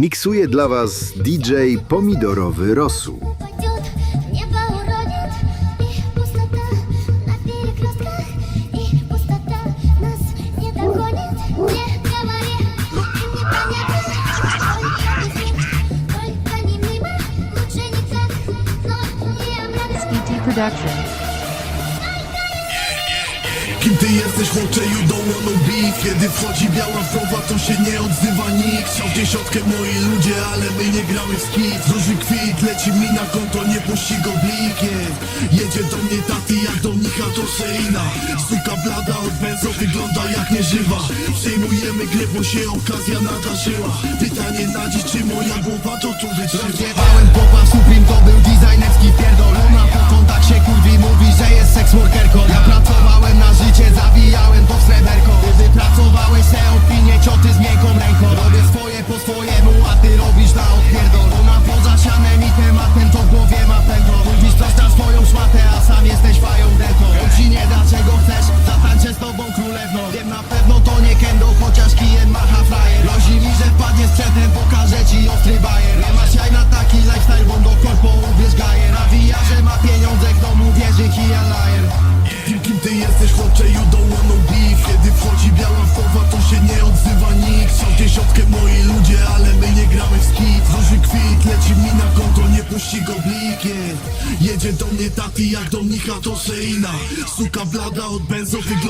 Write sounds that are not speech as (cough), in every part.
miksuje dla Was DJ Pomidorowy Rosu. Production. Jesteś, chłopcze, you don't wanna beef Kiedy wchodzi biała wrowa, to się nie odzywa nikt. Chciał dziesiątkę moi ludzie, ale my nie gramy w skit. Róży kwit, leci mi na konto, nie puści go blikiem Jedzie do mnie taty, jak do mnicha to Seina Suka blada od benzo, wygląda jak nieżywa. Przejmujemy grę, bo się okazja nadarzyła. Pytanie na dziś, czy moja głowa to tu wytrzyma? Rozjebałem popa Supreme, to był designerski pierdol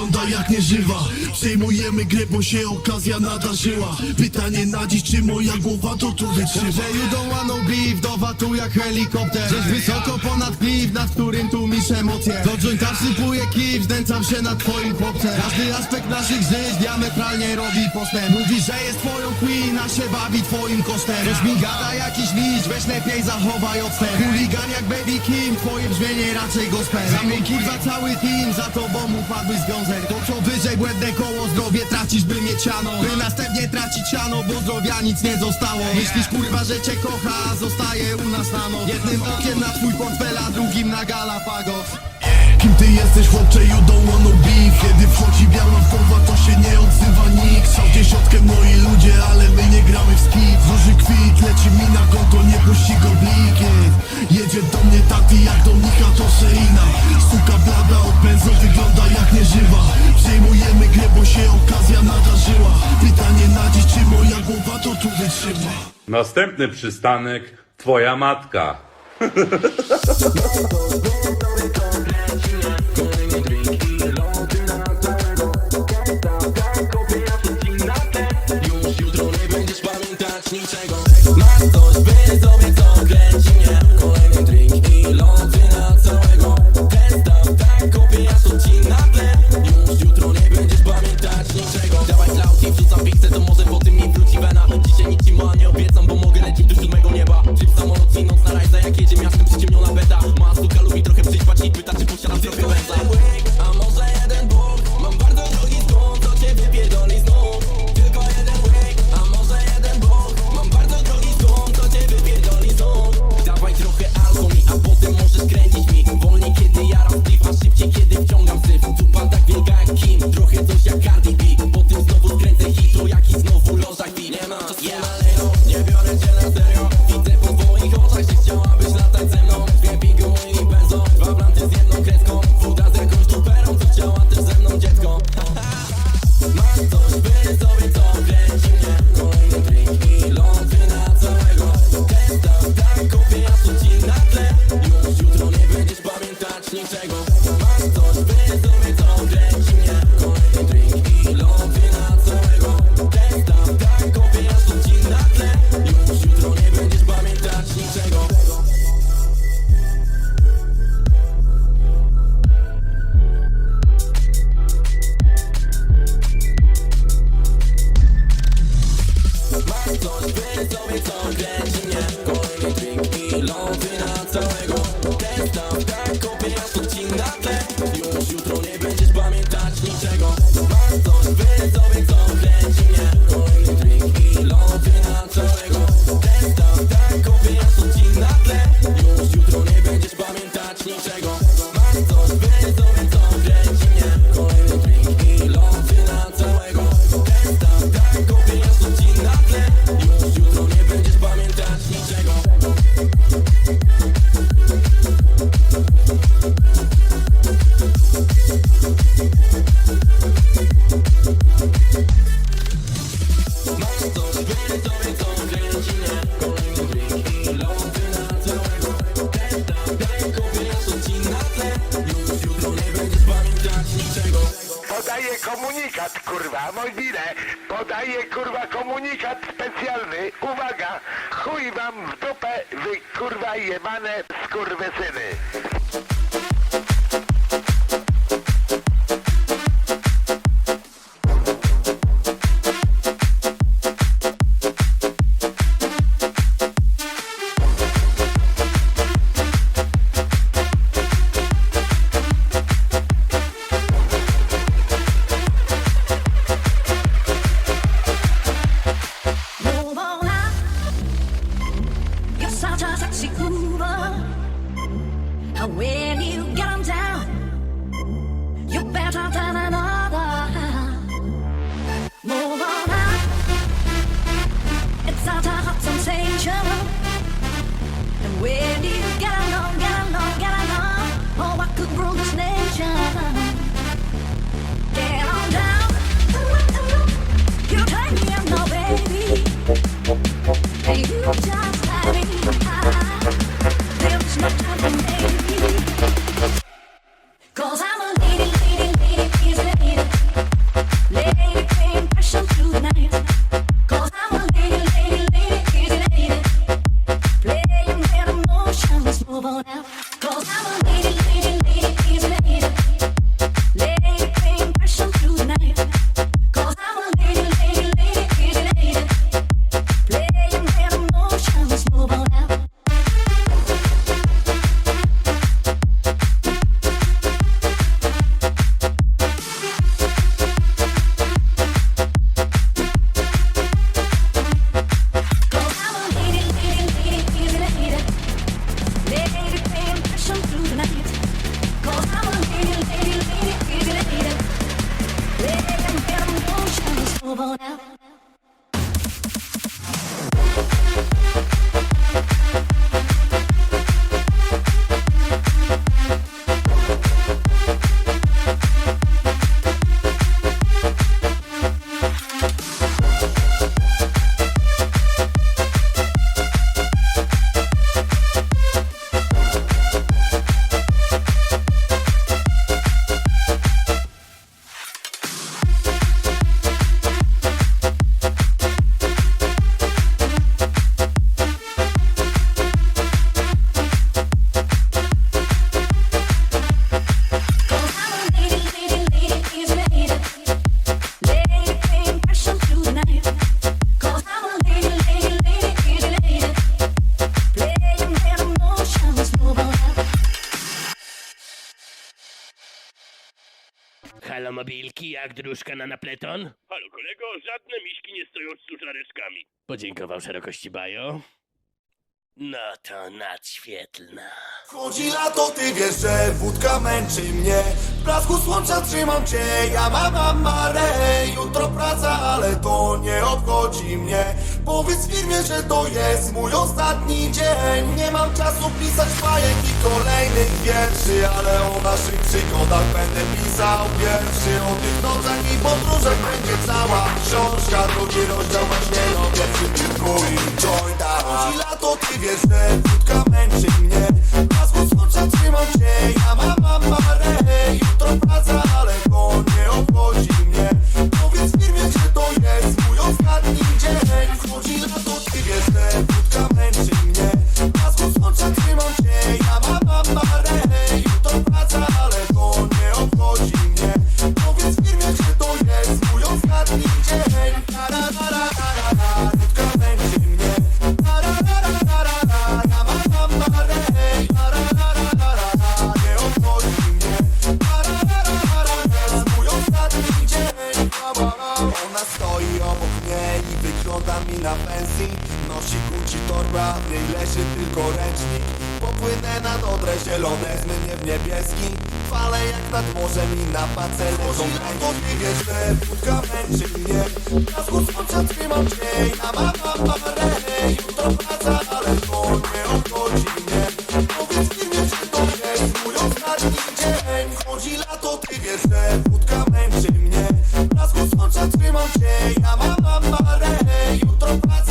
wygląda jak nieżywa. Przejmujemy grę, bo się okazja nadarzyła. Pytanie na dziś, czy moja głowa to tu wytrzyma? Że you don't beef, dowa tu jak helikopter. Żeś wysoko ponad klif, nad którym tłumisz emocje. Do jointa wsypuję kif, znęcam się nad twoim chłopcem. Każdy aspekt naszych żyć diametralnie robi postęp. Mówisz, że jest twoją queen, a się bawi twoim kosztem. Ktoś mi gada jakiś liść, weź lepiej zachowaj odstęp. Chuligan jak Baby Kim, twoje brzmienie raczej gospel. Za mną kurwa cały team, za tobą upadły związek To co wyżej błędne koło, zdrowie tracisz by mieć siano. By następnie tracić siano, bo zdrowia nic nie zostało. Myślisz kurwa, że cię kocha, zostaje u nas na noc. Jednym okiem na twój portfel, a drugim na Galapagos Kim ty jesteś chłopcze, you don't wanna beef Kiedy wchodzi biała wdowa, to się nie odzywa nikt. Chciał dziesiątkę moi ludzie, ale my nie gramy w skit. Róży kwit, leci mi na konto, nie puści go blikiem Jedzie do tu wytrzyma Następny przystanek Twoja matka. (laughs) jedzie miastem przyciemniona beta. Ma suka lubi trochę przyćpać i pyta, czy posiadam trochę now. automobilki jak dróżka na napleton? Halo kolego, żadne miśki nie stoją z suszareczkami. Podziękował szerokości Bajo. No to nadświetlna. Chodzi lato, ty wiesz, że wódka męczy mnie. W blasku słońca trzymam cię, ja mam amarę. Jutro praca, ale to nie obchodzi mnie. Powiedz firmie, że to jest mój ostatni dzień. Nie mam czasu pisać bajek i kolejnych wierszy Ale o naszych przygodach będę pisał pierwszy O tych nocach i podróżach będzie cała książka. Drugi rozdział właśnie o pierwszym i lato, ty wiesz Czuję, że wódka męczy mnie. A zło smucza trzyma wódka męczy mnie dzień, a Jutro nie Powiedz mi, to jest mój dzień lato, ty wiesz, że wódka męczy mnie Na wschód słońca trzymam dzień, a mama Jutro praca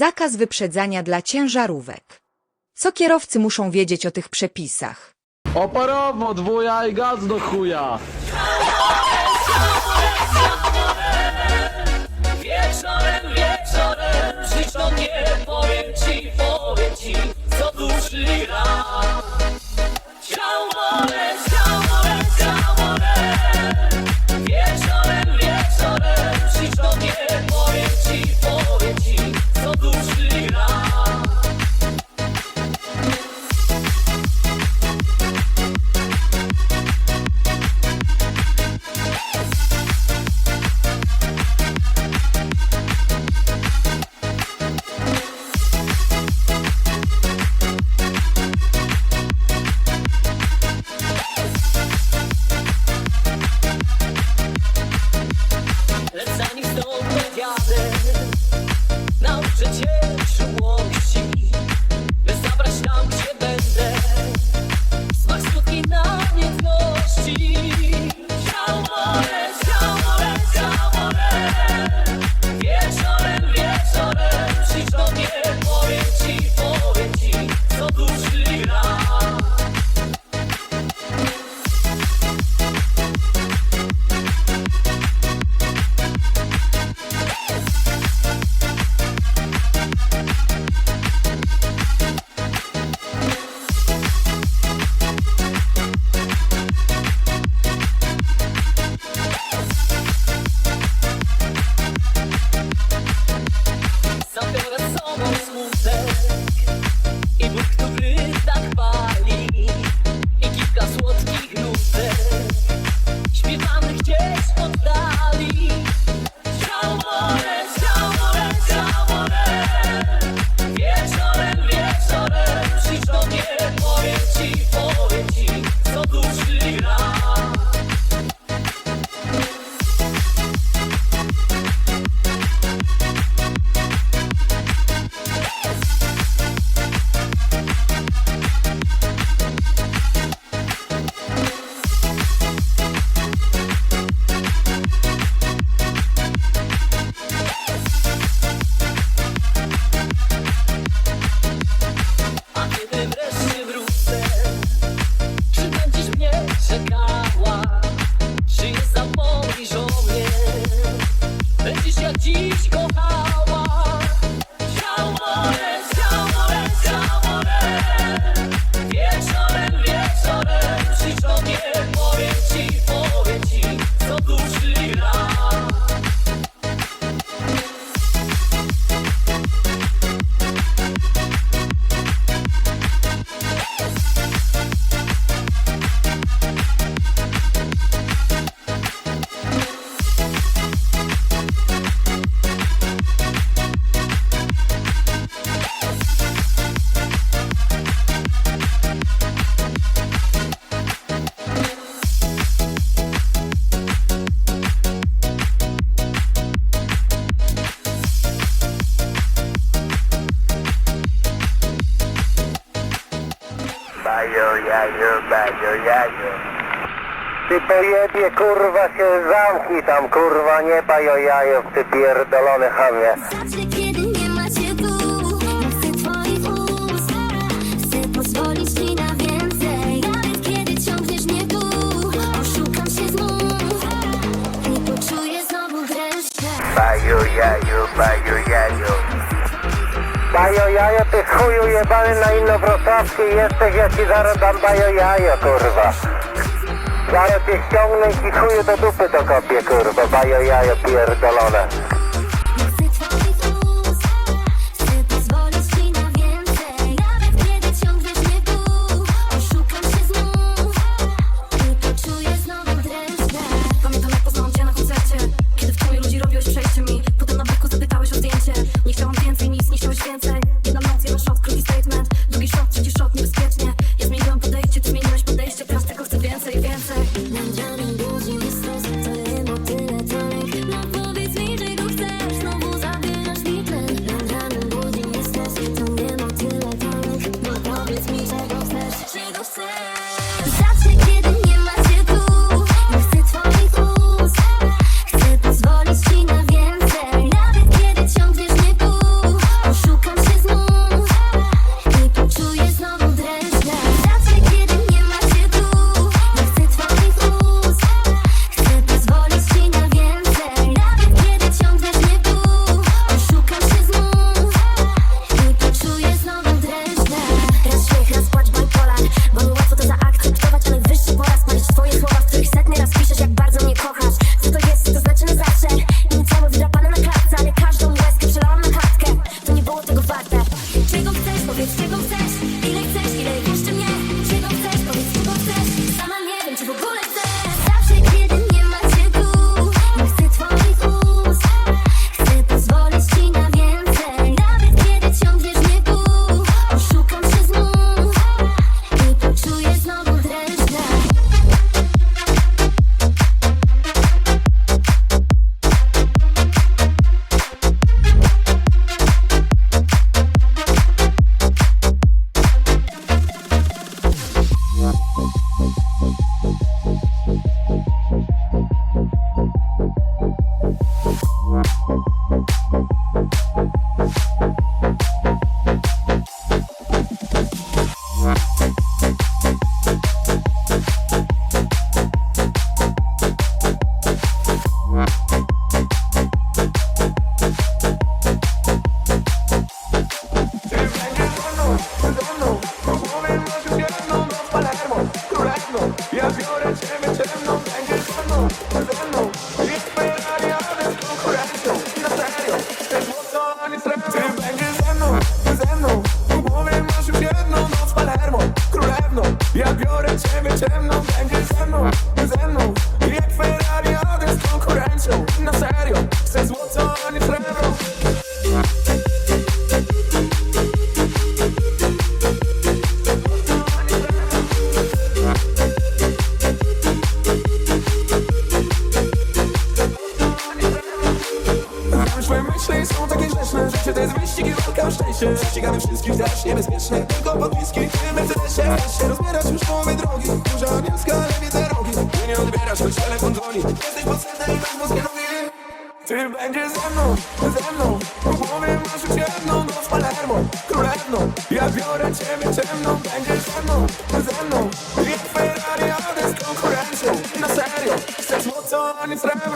Zakaz wyprzedzania dla ciężarówek. Co kierowcy muszą wiedzieć o tych przepisach? Oparowo, dwuja i gaz do chuja. Wieczorem, wieczorem do mnie, powiem ci, powiem ci Co duszy gra Ciao more, ciao more, ciao more wieczorem Ty pojebie, kurwa, się zamknij tam, kurwa, nie bajo jajo, ty pierdolony chamie. Zawsze kiedy nie macie tu Nie chcę twoich ust Chcę pozwolić ci na więcej Nawet kiedy ciągniesz mnie tu Oszukam się znów I poczuję znowu dreszcze Bajo, jajo, bajo, jajo. Bajo jajo, ty chuju jebany na inowrocławskiej jesteś, ja ci zaraz dam bajo jajo, kurwa. Zaraz cię ściągnę i chuju do dupy dokopię, kurwa, bajo jajo pierdolone. Dzwoni Jesteś podstępny i bez mózgie nogi Ty będziesz ze mną, ze mną W głowie masz już jedną noc Palermo Królewną, ja biorę ciebie ciemną Będziesz ze mną, ze mną. Jak Ferrari jadę z konkurencją Na serio, chcę złoto, a nie srebro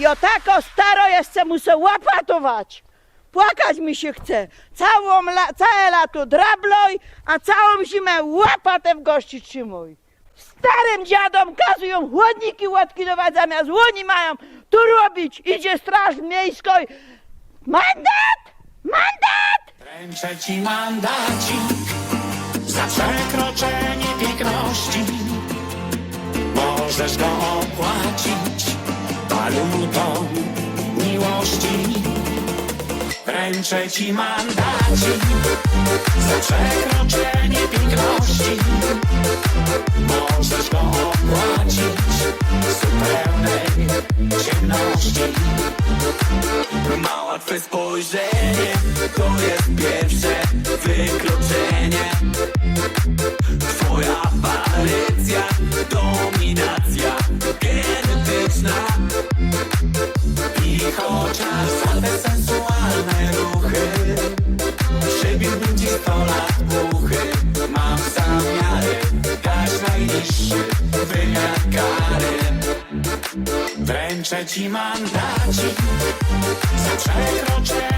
ja tako staro jestem, muszę łapatować. Płakać mi się chce. Całą la, całe lato drabloj, a całą zimę łapatę w gości trzymuj. Starym dziadom kazują chłodniki łatkilować zamiast łoni mają tu robić. Idzie straż miejska. i- Mandat! Mandat! Ręczę ci mandacik za przekroczenie piękności. Możesz go opłacić walutą miłości. Ręczę ci mandacik za przekroczenie piękności. Możesz go opłacić zupełnej ciemności. Ma łatwe spojrzenie, to jest pierwsze wykroczenie. Twoja aparycja, dominacja genetyczna. I chociaż za te sensualne ruchy przybiłbym ci sto lat muchy, mam zamiary dać najniższy wymiar kary. Wręczę ci mandacik za przekroczenie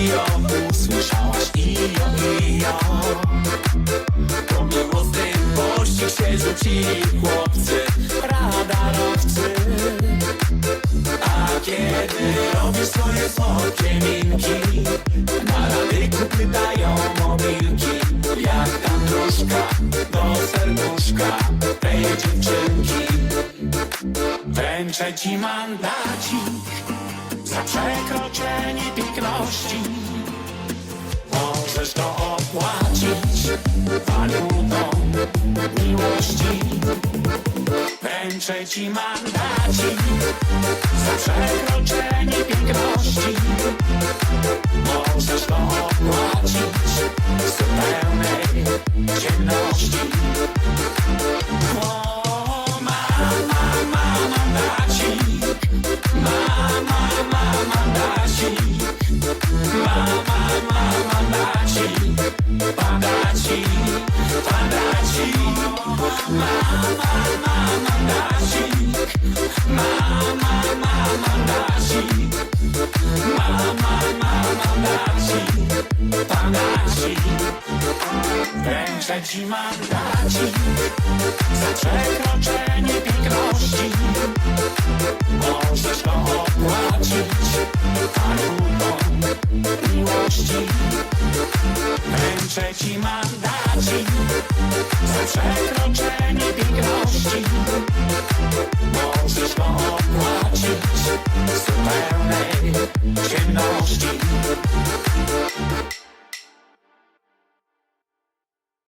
twego Clio Usłyszałaś ijo, ijo Po miłosnym pościg się rzucili chłopcy Radarowcy A kiedy robisz swoje słodkie minki Na radyku pytają mobilki Jak tam dróżka do serduszka tej dziewczynki Wręczę ci mandacik za przekroczenie piękności. Możesz to opłacić walutą miłości. Wręczę ci mandacik za przekroczenie piękności. Możesz to opłacić zupełnej ciemności. O, ma, ma, ma, mandacik. Mama, mama, mandacik Mama, mama, mandacik Mandacik Wręczę ci mandacik Za przekroczenie piękności Możesz go opłacić walutą miłości. Wręczę ci mandacik za przekroczenie piękności. Możesz go opłacić zupełnej ciemności.